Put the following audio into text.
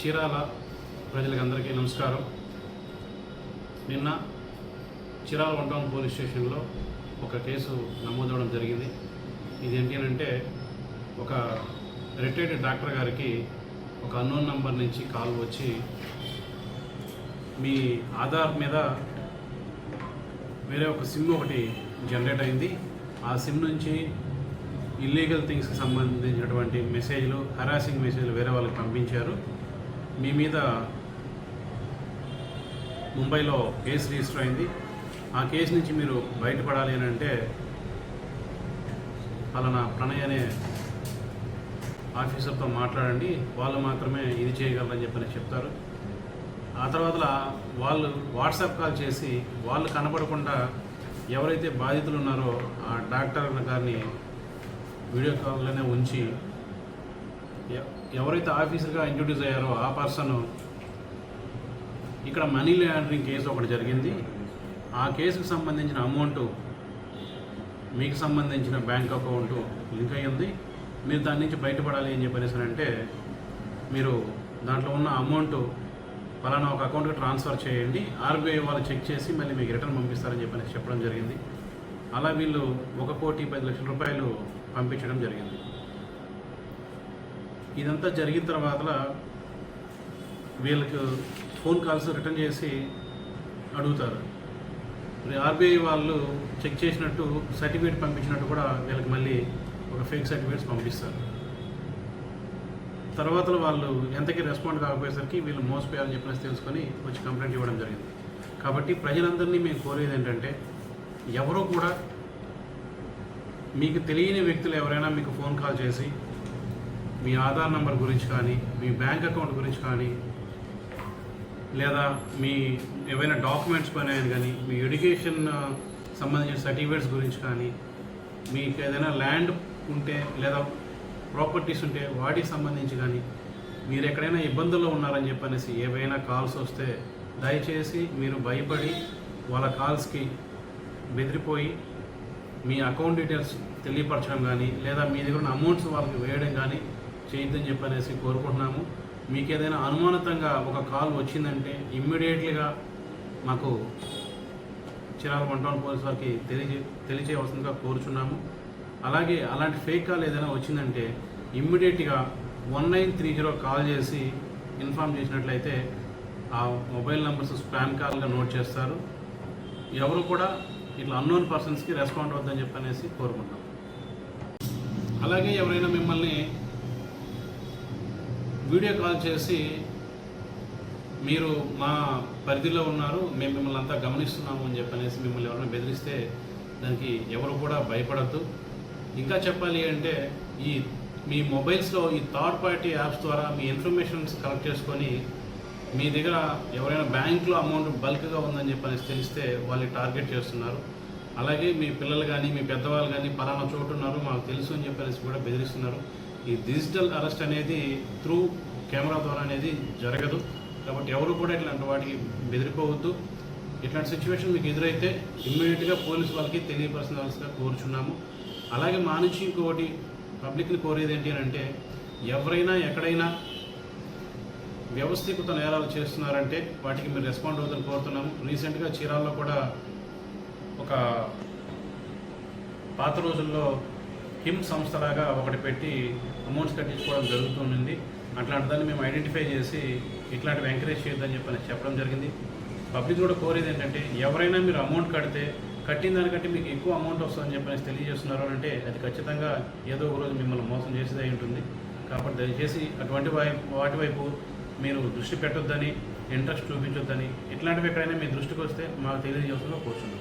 చీరాల ప్రజలకు అందరికీ నమస్కారం. నిన్న చీరాల వన్ టౌన్ పోలీస్ స్టేషన్లో ఒక కేసు నమోదవడం జరిగింది. ఇదేంటి అని అంటే ఒక రిటైర్డ్ డాక్టర్ గారికి ఒక అన్నోన్ నంబర్ నుంచి కాల్ వచ్చి మీ ఆధార్ మీద వేరే ఒక సిమ్ ఒకటి జనరేట్ అయింది. ఆ సిమ్ నుంచి ఇల్లీగల్ థింగ్స్కి సంబంధించినటువంటి మెసేజ్లు హరాసింగ్ మెసేజ్లు వేరే వాళ్ళకి పంపించారు. మీ మీద ముంబైలో కేసు రిజిస్టర్ అయింది. ఆ కేసు నుంచి మీరు బయటపడాలి అని అంటే పలానా ప్రణయ్ అనే ఆఫీసర్తో మాట్లాడండి. వాళ్ళు మాత్రమే ఇది చేయగలరని చెప్పని చెప్తారు. ఆ తర్వాత వాళ్ళు వాట్సాప్ కాల్ చేసి వాళ్ళు కనపడకుండా ఎవరైతే బాధితులు ఉన్నారో ఆ డాక్టర్ గారిని వీడియో కాల్లోనే ఉంచి ఎవరైతే ఆఫీసర్గా ఇంట్రొడ్యూస్ అయ్యారో ఆ పర్సన్ ఇక్కడ మనీ లాండరింగ్ కేసు ఒకటి జరిగింది. ఆ కేసుకు సంబంధించిన అమౌంట్ మీకు సంబంధించిన బ్యాంక్ అకౌంట్ లింక్ అయ్యింది. మీరు దాని నుంచి బయటపడాలి అని చెప్పనేసి అంటే మీరు దాంట్లో ఉన్న అమౌంట్ ఫలానా ఒక అకౌంట్కి ట్రాన్స్ఫర్ చేయండి. ఆర్బీఐ వాళ్ళు చెక్ చేసి మళ్ళీ మీకు రిటర్న్ పంపిస్తారని చెప్పి చెప్పడం జరిగింది. అలా వీళ్ళు ఒక కోటి పది లక్షల రూపాయలు పంపించడం జరిగింది. ఇదంతా జరిగిన తర్వాత వీళ్ళకి ఫోన్ కాల్స్ రిటర్న్ చేసి అడుగుతారు. ఆర్బీఐ వాళ్ళు చెక్ చేసినట్టు సర్టిఫికేట్ పంపించినట్టు కూడా వీళ్ళకి మళ్ళీ ఒక ఫేక్ సర్టిఫికేట్స్ పంపిస్తారు. తర్వాత వాళ్ళు ఎంతకి రెస్పాండ్ కాకపోయేసరికి వీళ్ళు మోసపోయారని చెప్పినసి తెలుసుకొని వచ్చి కంప్లైంట్ ఇవ్వడం జరిగింది. కాబట్టి ప్రజలందరినీ మేము కోరేది ఏంటంటే ఎవరో కూడా మీకు తెలియని వ్యక్తులు ఎవరైనా మీకు ఫోన్ కాల్ చేసి మీ ఆధార్ నంబర్ గురించి కానీ మీ బ్యాంక్ అకౌంట్ గురించి కానీ లేదా మీ ఏవైనా డాక్యుమెంట్స్ పైన కానీ మీ ఎడ్యుకేషన్ సంబంధించిన సర్టిఫికేట్స్ గురించి కానీ మీకు ఏదైనా ల్యాండ్ ఉంటే లేదా ప్రాపర్టీస్ ఉంటే వాటికి సంబంధించి కానీ మీరు ఎక్కడైనా ఇబ్బందుల్లో ఉన్నారని చెప్పనేసి ఏవైనా కాల్స్ వస్తే దయచేసి మీరు భయపడి వాళ్ళ కాల్స్కి బెదిరిపోయి మీ అకౌంట్ డీటెయిల్స్ తెలియపరచడం కానీ లేదా మీ దగ్గర ఉన్న అమౌంట్స్ వాళ్ళకి వేయడం కానీ చేయొద్దని చెప్పనేసి కోరుకుంటున్నాము. మీకు ఏదైనా అనుమానితంగా ఒక కాల్ వచ్చిందంటే ఇమ్మీడియట్లీగా మాకు చిరాల వన్ టౌన్ పోలీస్ వారికి తెలియజే తెలియచేయవలసిందిగా కోరుచున్నాము. అలాగే అలాంటి ఫేక్ కాల్ ఏదైనా వచ్చిందంటే ఇమ్మీడియట్గా one nine three zero call చేసి ఇన్ఫామ్ చేసినట్లయితే ఆ మొబైల్ నెంబర్స్ స్పామ్ కాల్గా నోట్ చేస్తారు. ఎవరు కూడా ఇట్లా అన్నోన్ పర్సన్స్కి రెస్పాండ్ అవుద్దని చెప్పనేసి కోరుకుంటాం అలాగే ఎవరైనా మిమ్మల్ని వీడియో కాల్ చేసి మీరు మా పరిధిలో ఉన్నారు మేము మిమ్మల్ని అంతా గమనిస్తున్నాము అని చెప్పనేసి మిమ్మల్ని ఎవరైనా బెదిరిస్తే దానికి ఎవరు కూడా భయపడద్దు. ఇంకా చెప్పాలి అంటే ఈ మీ మొబైల్స్లో ఈ థర్డ్ పార్టీ యాప్స్ ద్వారా మీ ఇన్ఫర్మేషన్స్ కలెక్ట్ చేసుకొని మీ దగ్గర ఎవరైనా బ్యాంక్లో అమౌంట్ బల్క్గా ఉందని చెప్పనేసి తెలిస్తే వాళ్ళు టార్గెట్ చేస్తున్నారు. అలాగే మీ పిల్లలు కానీ మీ పెద్దవాళ్ళు కానీ పలానా చోటు ఉన్నారు మాకు తెలుసు అని చెప్పనేసి కూడా బెదిరిస్తున్నారు. ఈ డిజిటల్ అరెస్ట్ అనేది త్రూ కెమెరా ద్వారా అనేది జరగదు. కాబట్టి ఎవరు కూడా ఇట్లాంటి వాటికి బెదిరిపోవద్దు. ఇట్లాంటి సిచ్యువేషన్ మీకు ఎదురైతే ఇమ్మీడియట్గా పోలీసు వాళ్ళకి తెలియపరచవలసిగా కోరుచున్నాము. అలాగే మా నుంచి ఇంకొకటి పబ్లిక్ని కోరేది ఏంటి అని అంటే ఎవరైనా ఎక్కడైనా వ్యవస్థీకృత నేరాలు చేస్తున్నారంటే వాటికి మీరు రెస్పాండ్ అవుతుందని కోరుతున్నాము. రీసెంట్గా చీరాల్లో కూడా ఒక పాత రోజుల్లో హిమ్ సంస్థలాగా ఒకటి పెట్టి అమౌంట్స్ కట్టించుకోవడం జరుగుతుంది అట్లాంటి దాన్ని మేము ఐడెంటిఫై చేసి ఇట్లాంటివి ఎంకరేజ్ చేయొద్దని చెప్పని చెప్పడం జరిగింది. పబ్లిక్ కూడా కోరేది ఏంటంటే ఎవరైనా మీరు అమౌంట్ కడితే కట్టిన దానికంటే మీకు ఎక్కువ అమౌంట్ వస్తుందని చెప్పని తెలియజేస్తున్నారు అని అంటే అది ఖచ్చితంగా ఏదో ఒక రోజు మిమ్మల్ని మోసం చేసేది అయి ఉంటుంది. కాబట్టి దయచేసి అటువంటి వైపు వాటి వైపు మీరు దృష్టి పెట్టొద్దని ఇంట్రెస్ట్ చూపించొద్దని ఇట్లాంటివి ఎక్కడైనా మీ దృష్టికి వస్తే మాకు తెలియజేస్తుందో కూర్చున్నాం.